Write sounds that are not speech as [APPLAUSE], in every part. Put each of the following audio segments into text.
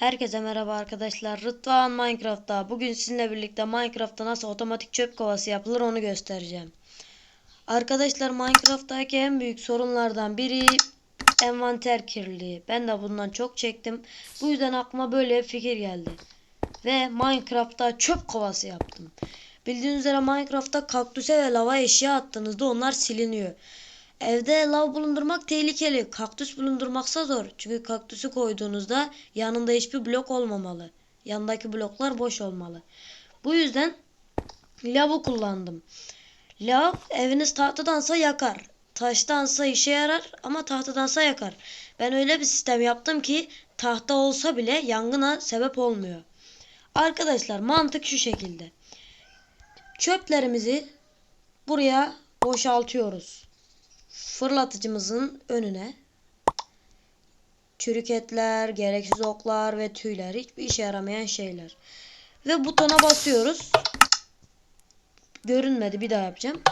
Herkese merhaba arkadaşlar. Rıdvan Minecraft'ta. Bugün sizinle birlikte Minecraft'ta nasıl otomatik çöp kovası yapılır onu göstereceğim. Arkadaşlar Minecraft'taki en büyük sorunlardan biri envanter kirliliği. Ben de bundan çok çektim. Bu yüzden aklıma böyle bir fikir geldi. Ve Minecraft'ta çöp kovası yaptım. Bildiğiniz üzere Minecraft'ta kaktüse ve lava eşya attığınızda onlar siliniyor. Evde lav bulundurmak tehlikeli. Kaktüs bulundurmaksa zor. Çünkü kaktüsü koyduğunuzda yanında hiçbir blok olmamalı. Yanındaki bloklar boş olmalı. Bu yüzden lavı kullandım. Lav eviniz tahtadansa yakar. Taştansa işe yarar ama tahtadansa yakar. Ben öyle bir sistem yaptım ki tahta olsa bile yangına sebep olmuyor. Arkadaşlar mantık şu şekilde. Çöplerimizi buraya boşaltıyoruz fırlatıcımızın önüne çürük etler, gereksiz oklar ve tüyler hiçbir işe yaramayan şeyler. Ve butona basıyoruz. Görünmedi bir daha yapacağım.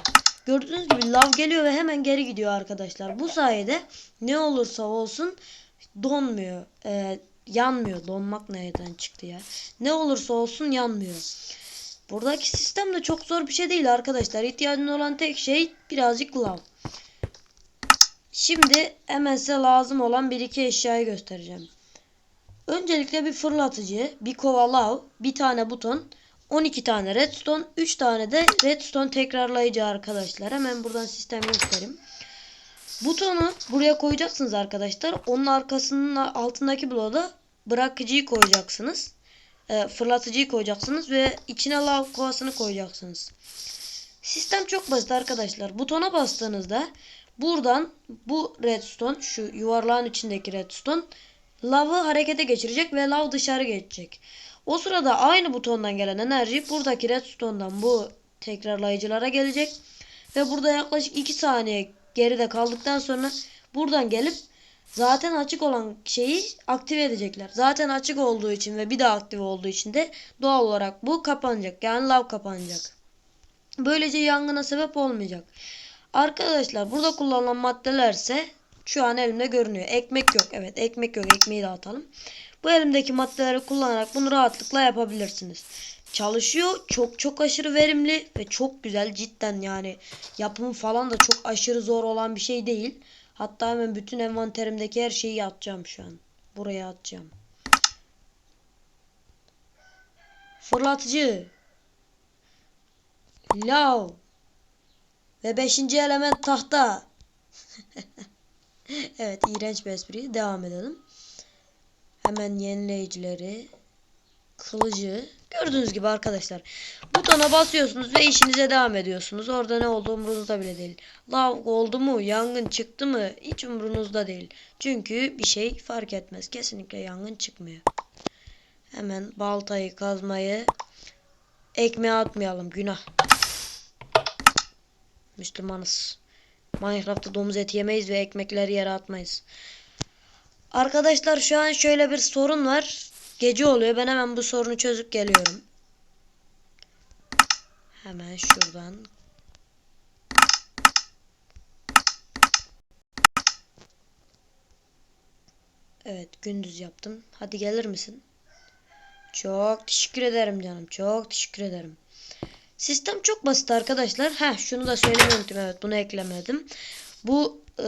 Gördüğünüz gibi lav geliyor ve hemen geri gidiyor arkadaşlar. Bu sayede ne olursa olsun donmuyor. Ee, yanmıyor. Donmak nereden çıktı ya. Ne olursa olsun yanmıyor. Buradaki sistem de çok zor bir şey değil arkadaşlar. İhtiyacın olan tek şey birazcık lav. Şimdi hemen size lazım olan bir iki eşyayı göstereceğim. Öncelikle bir fırlatıcı, bir kova lav, bir tane buton, 12 tane redstone, 3 tane de redstone tekrarlayıcı arkadaşlar. Hemen buradan sistemi göstereyim. Butonu buraya koyacaksınız arkadaşlar. Onun arkasının altındaki bloğa da bırakıcıyı koyacaksınız. E, fırlatıcıyı koyacaksınız ve içine lav kovasını koyacaksınız. Sistem çok basit arkadaşlar. Butona bastığınızda Buradan bu redstone şu yuvarlağın içindeki redstone lavı harekete geçirecek ve lav dışarı geçecek. O sırada aynı butondan gelen enerji buradaki redstone'dan bu tekrarlayıcılara gelecek. Ve burada yaklaşık 2 saniye geride kaldıktan sonra buradan gelip zaten açık olan şeyi aktive edecekler. Zaten açık olduğu için ve bir daha aktive olduğu için de doğal olarak bu kapanacak. Yani lav kapanacak. Böylece yangına sebep olmayacak. Arkadaşlar burada kullanılan maddelerse şu an elimde görünüyor. Ekmek yok. Evet ekmek yok. Ekmeği de atalım. Bu elimdeki maddeleri kullanarak bunu rahatlıkla yapabilirsiniz. Çalışıyor. Çok çok aşırı verimli ve çok güzel. Cidden yani yapımı falan da çok aşırı zor olan bir şey değil. Hatta hemen bütün envanterimdeki her şeyi atacağım şu an. Buraya atacağım. Fırlatıcı. Lav. Ve beşinci element tahta. [LAUGHS] evet iğrenç bir espri. Devam edelim. Hemen yenileyicileri. Kılıcı. Gördüğünüz gibi arkadaşlar. Butona basıyorsunuz ve işinize devam ediyorsunuz. Orada ne olduğu umurunuzda bile değil. Lav oldu mu? Yangın çıktı mı? Hiç umurunuzda değil. Çünkü bir şey fark etmez. Kesinlikle yangın çıkmıyor. Hemen baltayı kazmayı ekmeğe atmayalım. Günah. Müslümanız. Minecraft'ta domuz eti yemeyiz ve ekmekleri yere atmayız. Arkadaşlar şu an şöyle bir sorun var. Gece oluyor. Ben hemen bu sorunu çözüp geliyorum. Hemen şuradan. Evet gündüz yaptım. Hadi gelir misin? Çok teşekkür ederim canım. Çok teşekkür ederim. Sistem çok basit arkadaşlar. Heh şunu da söylemeyi. Evet bunu eklemedim. Bu e,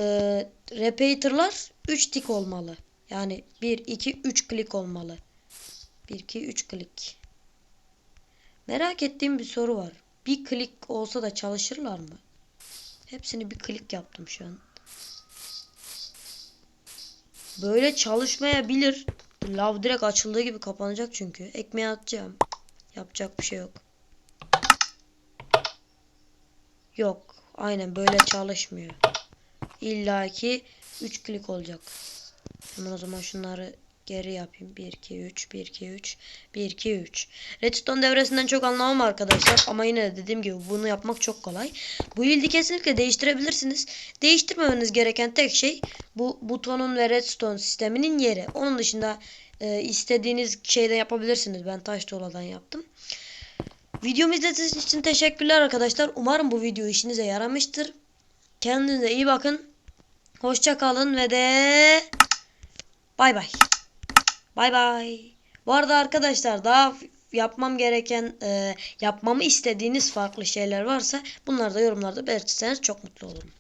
repeater'lar 3 tik olmalı. Yani 1, 2, 3 klik olmalı. 1, 2, 3 klik. Merak ettiğim bir soru var. Bir klik olsa da çalışırlar mı? Hepsini bir klik yaptım şu an. Böyle çalışmayabilir. Lav direkt açıldığı gibi kapanacak çünkü. Ekmeği atacağım. Yapacak bir şey yok. Yok. Aynen böyle çalışmıyor. İlla ki 3 klik olacak. Hemen o zaman şunları geri yapayım. 1 2 3 1 2 3 1 2 3. Redstone devresinden çok anlamam arkadaşlar ama yine de dediğim gibi bunu yapmak çok kolay. Bu yıldı kesinlikle değiştirebilirsiniz. Değiştirmemeniz gereken tek şey bu butonun ve redstone sisteminin yeri. Onun dışında e, istediğiniz şeyde yapabilirsiniz. Ben taş tuğladan yaptım. Videomu izlediğiniz için teşekkürler arkadaşlar. Umarım bu video işinize yaramıştır. Kendinize iyi bakın. Hoşça kalın ve de bay bay. Bay bay. Bu arada arkadaşlar daha yapmam gereken e, yapmamı istediğiniz farklı şeyler varsa bunları da yorumlarda belirtirseniz çok mutlu olurum.